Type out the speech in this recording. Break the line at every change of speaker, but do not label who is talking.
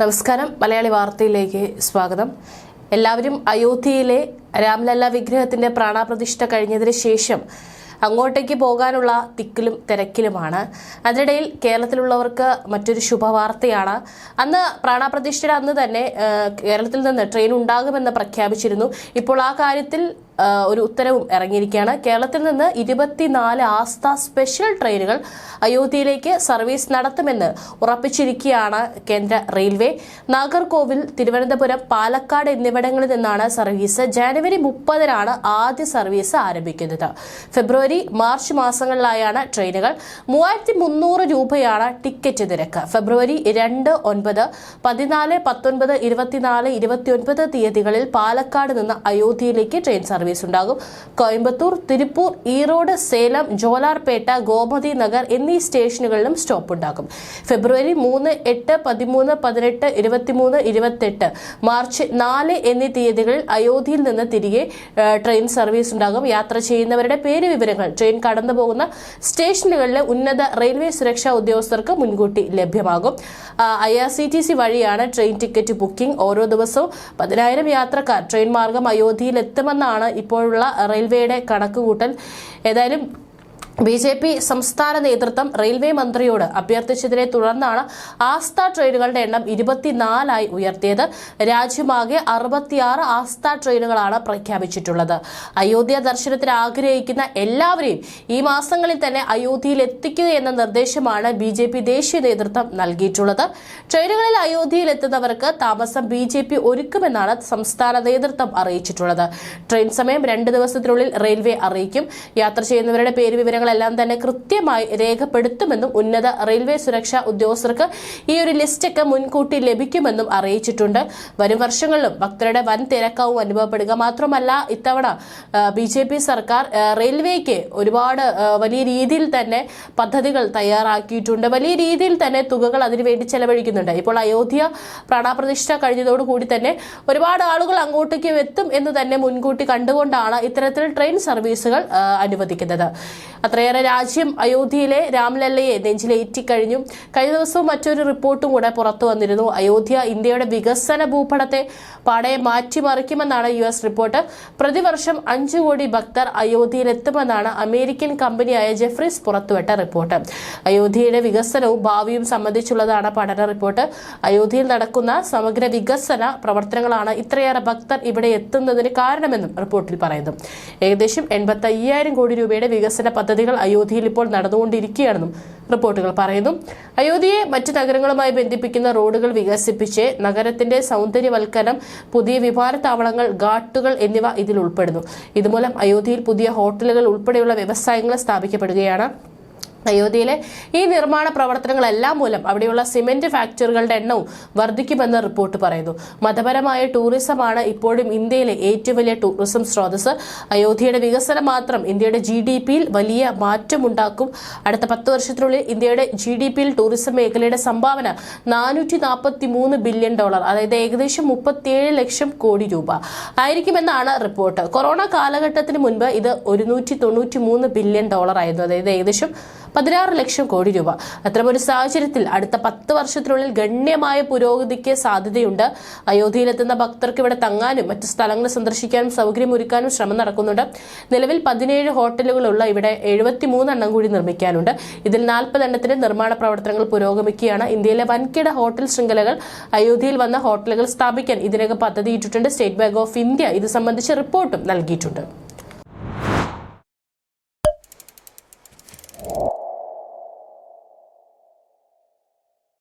നമസ്കാരം. മലയാളി വാർത്തയിലേക്ക് സ്വാഗതം. എല്ലാവരും അയോധ്യയിലെ രാംലല്ല വിഗ്രഹത്തിന്റെ പ്രാണാപ്രതിഷ്ഠ കഴിഞ്ഞതിന് ശേഷം അങ്ങോട്ടേക്ക് പോകാനുള്ള തിക്കിലും തിരക്കിലുമാണ്. അതിനിടയിൽ കേരളത്തിലുള്ളവർക്ക് മറ്റൊരു ശുഭവാർത്തയാണ്. അന്ന് പ്രാണാപ്രതിഷ്ഠയുടെ അന്ന് തന്നെ കേരളത്തിൽ നിന്ന് ട്രെയിൻ ഉണ്ടാകുമെന്ന് പ്രഖ്യാപിച്ചിരുന്നു. ഇപ്പോൾ ആ കാര്യത്തിൽ ഒരു ഉത്തരവും ഇറങ്ങിയിരിക്കുകയാണ്. കേരളത്തിൽ നിന്ന് ഇരുപത്തിനാല് ആസ്ഥ സ്പെഷ്യൽ ട്രെയിനുകൾ അയോധ്യയിലേക്ക് സർവീസ് നടത്തുമെന്ന് ഉറപ്പിച്ചിരിക്കുകയാണ് കേന്ദ്ര റെയിൽവേ. നാഗർകോവിൽ തിരുവനന്തപുരം പാലക്കാട് എന്നിവിടങ്ങളിൽ നിന്നാണ് സർവീസ്. ജനുവരി മുപ്പതിനാണ് ആദ്യ സർവീസ് ആരംഭിക്കുന്നത്. ഫെബ്രുവരി മാർച്ച് മാസങ്ങളിലായാണ് ട്രെയിനുകൾ. മൂവായിരത്തി മുന്നൂറ് രൂപയാണ് ടിക്കറ്റ് നിരക്ക്. ഫെബ്രുവരി രണ്ട് ഒൻപത് പതിനാല് പത്തൊൻപത് ഇരുപത്തിനാല് ഇരുപത്തിയൊൻപത് തീയതികളിൽ പാലക്കാട് നിന്ന് അയോധ്യയിലേക്ക് ട്രെയിൻ സർവീസ് ഉണ്ടാകും കോയമ്പത്തൂർ തിരുപ്പൂർ ഈറോഡ് സേലം ജോലാർപേട്ട ഗോമതി നഗർ എന്നീ സ്റ്റേഷനുകളിലും സ്റ്റോപ്പ് ഉണ്ടാകും ഫെബ്രുവരി മൂന്ന് എട്ട് പതിമൂന്ന് പതിനെട്ട് ഇരുപത്തിമൂന്ന് ഇരുപത്തെട്ട് മാർച്ച് നാല് എന്നീ തീയതികളിൽ അയോധ്യയിൽ നിന്ന് തിരികെ ട്രെയിൻ സർവീസ് ഉണ്ടാകും യാത്ര ചെയ്യുന്നവരുടെ പേര് വിവരങ്ങൾ ട്രെയിൻ കടന്നുപോകുന്ന സ്റ്റേഷനുകളിലെ ഉന്നത റെയിൽവേ സുരക്ഷാ ഉദ്യോഗസ്ഥർക്ക് മുൻകൂട്ടി ലഭ്യമാകും. I R C T C വഴിയാണ് ട്രെയിൻ ടിക്കറ്റ് ബുക്കിംഗ്. ഓരോ ദിവസവും പതിനായിരം യാത്രക്കാർ ട്രെയിൻ മാർഗം അയോധ്യയിൽ എത്തുമെന്നാണ് ഇപ്പോഴുള്ള റെയിൽവേയുടെ കണക്കുകൂട്ടൽ ഏതായാലും ബി ജെ പി സംസ്ഥാന നേതൃത്വം റെയിൽവേ മന്ത്രിയോട് അഭ്യർത്ഥിച്ചതിനെ തുടർന്നാണ് ആസ്ഥ ട്രെയിനുകളുടെ എണ്ണം ഇരുപത്തിനാലായി ഉയർത്തിയത്. രാജ്യമാകെ അറുപത്തിയാറ് ആസ്ഥ ട്രെയിനുകളാണ് പ്രഖ്യാപിച്ചിട്ടുള്ളത്. അയോധ്യ ദർശനത്തിന് ആഗ്രഹിക്കുന്ന എല്ലാവരെയും ഈ മാസങ്ങളിൽ തന്നെ അയോധ്യയിൽ എത്തിക്കുക എന്ന നിർദ്ദേശമാണ് ബി ജെ പി ദേശീയ നേതൃത്വം നൽകിയിട്ടുള്ളത്. ട്രെയിനുകളിൽ അയോധ്യയിൽ എത്തുന്നവർക്ക് താമസം ബി ജെ പി ഒരുക്കുമെന്നാണ് സംസ്ഥാന നേതൃത്വം അറിയിച്ചിട്ടുള്ളത്. ട്രെയിൻ സമയം രണ്ട് ദിവസത്തിനുള്ളിൽ റെയിൽവേ അറിയിക്കും. യാത്ര ചെയ്യുന്നവരുടെ പേര് വിവരങ്ങളെല്ലാം തന്നെ കൃത്യമായി രേഖപ്പെടുത്തുമെന്നും ഉന്നത റെയിൽവേ സുരക്ഷാ ഉദ്യോഗസ്ഥർക്ക് ഈ ഒരു ലിസ്റ്റൊക്കെ മുൻകൂട്ടി ലഭിക്കുമെന്നും അറിയിച്ചിട്ടുണ്ട്. വരും വർഷങ്ങളിലും ഭക്തരുടെ വൻ തിരക്കാവും അനുഭവപ്പെടുക മാത്രമല്ല ഇത്തവണ ബി ജെ പി സർക്കാർ റെയിൽവേക്ക് ഒരുപാട് വലിയ രീതിയിൽ തന്നെ പദ്ധതികൾ തയ്യാറാക്കിയിട്ടുണ്ട്. വലിയ രീതിയിൽ തന്നെ തുകകൾ അതിനുവേണ്ടി ചെലവഴിക്കുന്നുണ്ട്. ഇപ്പോൾ അയോധ്യ പ്രാണാപ്രതിഷ്ഠ കഴിഞ്ഞതോടുകൂടി തന്നെ ഒരുപാട് ആളുകൾ അങ്ങോട്ടേക്ക് എത്തും എന്ന് തന്നെ മുൻകൂട്ടി കണ്ടുകൊണ്ടാണ് ഇത്തരത്തിൽ ട്രെയിൻ സർവീസുകൾ അനുവദിക്കുന്നത്. അത്രയേറെ രാജ്യം അയോധ്യയിലെ രാംലല്ലയെ നെഞ്ചിലേറ്റിക്കഴിഞ്ഞു. കഴിഞ്ഞ ദിവസവും മറ്റൊരു റിപ്പോർട്ടും കൂടെ പുറത്തു വന്നിരുന്നു. അയോധ്യ ഇന്ത്യയുടെ വികസന ഭൂപടത്തെ പാടെ മാറ്റിമറിക്കുമെന്നാണ് യു എസ് റിപ്പോർട്ട്. പ്രതിവർഷം അഞ്ചു കോടി ഭക്തർ അയോധ്യയിലെത്തുമെന്നാണ് അമേരിക്കൻ കമ്പനിയായ ജെഫ്രീസ് പുറത്തുവിട്ട റിപ്പോർട്ട്. അയോധ്യയുടെ വികസനവും ഭാവിയും സംബന്ധിച്ചുള്ളതാണ് പഠന റിപ്പോർട്ട്. അയോധ്യയിൽ നടക്കുന്ന സമഗ്ര വികസന പ്രവർത്തനങ്ങളാണ് ഇത്രയേറെ ഭക്തർ ഇവിടെ എത്തുന്നതിന് കാരണമെന്നും റിപ്പോർട്ടിൽ പറയുന്നു. ഏകദേശം എൺപത്തി കോടി രൂപയുടെ വികസന പദ്ധതികൾ അയോധ്യയിൽ ഇപ്പോൾ നടന്നുകൊണ്ടിരിക്കുകയാണെന്നും റിപ്പോർട്ടുകൾ പറയുന്നു. അയോധ്യയെ മറ്റ് നഗരങ്ങളുമായി ബന്ധിപ്പിക്കുന്ന റോഡുകൾ വികസിപ്പിച്ച് നഗരത്തിന്റെ സൗന്ദര്യവൽക്കരണം പുതിയ വിമാനത്താവളങ്ങൾ ഘാട്ടുകൾ എന്നിവ ഇതിൽ ഉൾപ്പെടുന്നു. ഇതുമൂലം അയോധ്യയിൽ പുതിയ ഹോട്ടലുകൾ ഉൾപ്പെടെയുള്ള വ്യവസായങ്ങൾ സ്ഥാപിക്കപ്പെടുകയാണ്. അയോധ്യയിലെ ഈ നിർമ്മാണ പ്രവർത്തനങ്ങളെല്ലാം മൂലം അവിടെയുള്ള സിമെന്റ് ഫാക്ടറികളുടെ എണ്ണവും വർദ്ധിക്കുമെന്ന് റിപ്പോർട്ട് പറയുന്നു. മതപരമായ ടൂറിസമാണ് ഇപ്പോഴും ഇന്ത്യയിലെ ഏറ്റവും വലിയ ടൂറിസം സ്രോതസ് അയോധ്യയുടെ വികസനം മാത്രം ഇന്ത്യയുടെ ജി ഡി പിയിൽ വലിയ മാറ്റമുണ്ടാക്കും. അടുത്ത പത്ത് വർഷത്തിനുള്ളിൽ ഇന്ത്യയുടെ ജി ഡി പിയിൽ ടൂറിസം മേഖലയുടെ സംഭാവന നാനൂറ്റി നാൽപ്പത്തി മൂന്ന് ബില്യൺ ഡോളർ അതായത് ഏകദേശം മുപ്പത്തിയേഴ് ലക്ഷം കോടി രൂപ ആയിരിക്കുമെന്നാണ് റിപ്പോർട്ട്. കൊറോണ കാലഘട്ടത്തിന് മുൻപ് ഇത് ഒരുന്നൂറ്റി തൊണ്ണൂറ്റി മൂന്ന് ബില്യൺ ഡോളർ ആയിരുന്നു. അതായത് ഏകദേശം പതിനാറ് ലക്ഷം കോടി രൂപ. അത്തരമൊരു സാഹചര്യത്തിൽ അടുത്ത പത്ത് വർഷത്തിനുള്ളിൽ ഗണ്യമായ പുരോഗതിക്ക് സാധ്യതയുണ്ട്. അയോധ്യയിലെത്തുന്ന ഭക്തർക്ക് ഇവിടെ തങ്ങാനും മറ്റ് സ്ഥലങ്ങൾ സന്ദർശിക്കാനും സൗകര്യമൊരുക്കാനും ശ്രമം നടക്കുന്നുണ്ട്. നിലവിൽ പതിനേഴ് ഹോട്ടലുകളുള്ള ഇവിടെ എഴുപത്തി മൂന്നെണ്ണം കൂടി നിർമ്മിക്കാനുണ്ട്. ഇതിൽ നാൽപ്പത് എണ്ണത്തിന്റെ നിർമ്മാണ പ്രവർത്തനങ്ങൾ പുരോഗമിക്കുകയാണ്. ഇന്ത്യയിലെ വൻകിട ഹോട്ടൽ ശൃംഖലകൾ അയോധ്യയിൽ വന്ന ഹോട്ടലുകൾ സ്ഥാപിക്കാൻ ഇതിനകം പദ്ധതിയിട്ടിട്ടുണ്ട്. സ്റ്റേറ്റ് ബാങ്ക് ഓഫ് ഇന്ത്യ ഇത് സംബന്ധിച്ച റിപ്പോർട്ടും നൽകിയിട്ടുണ്ട്.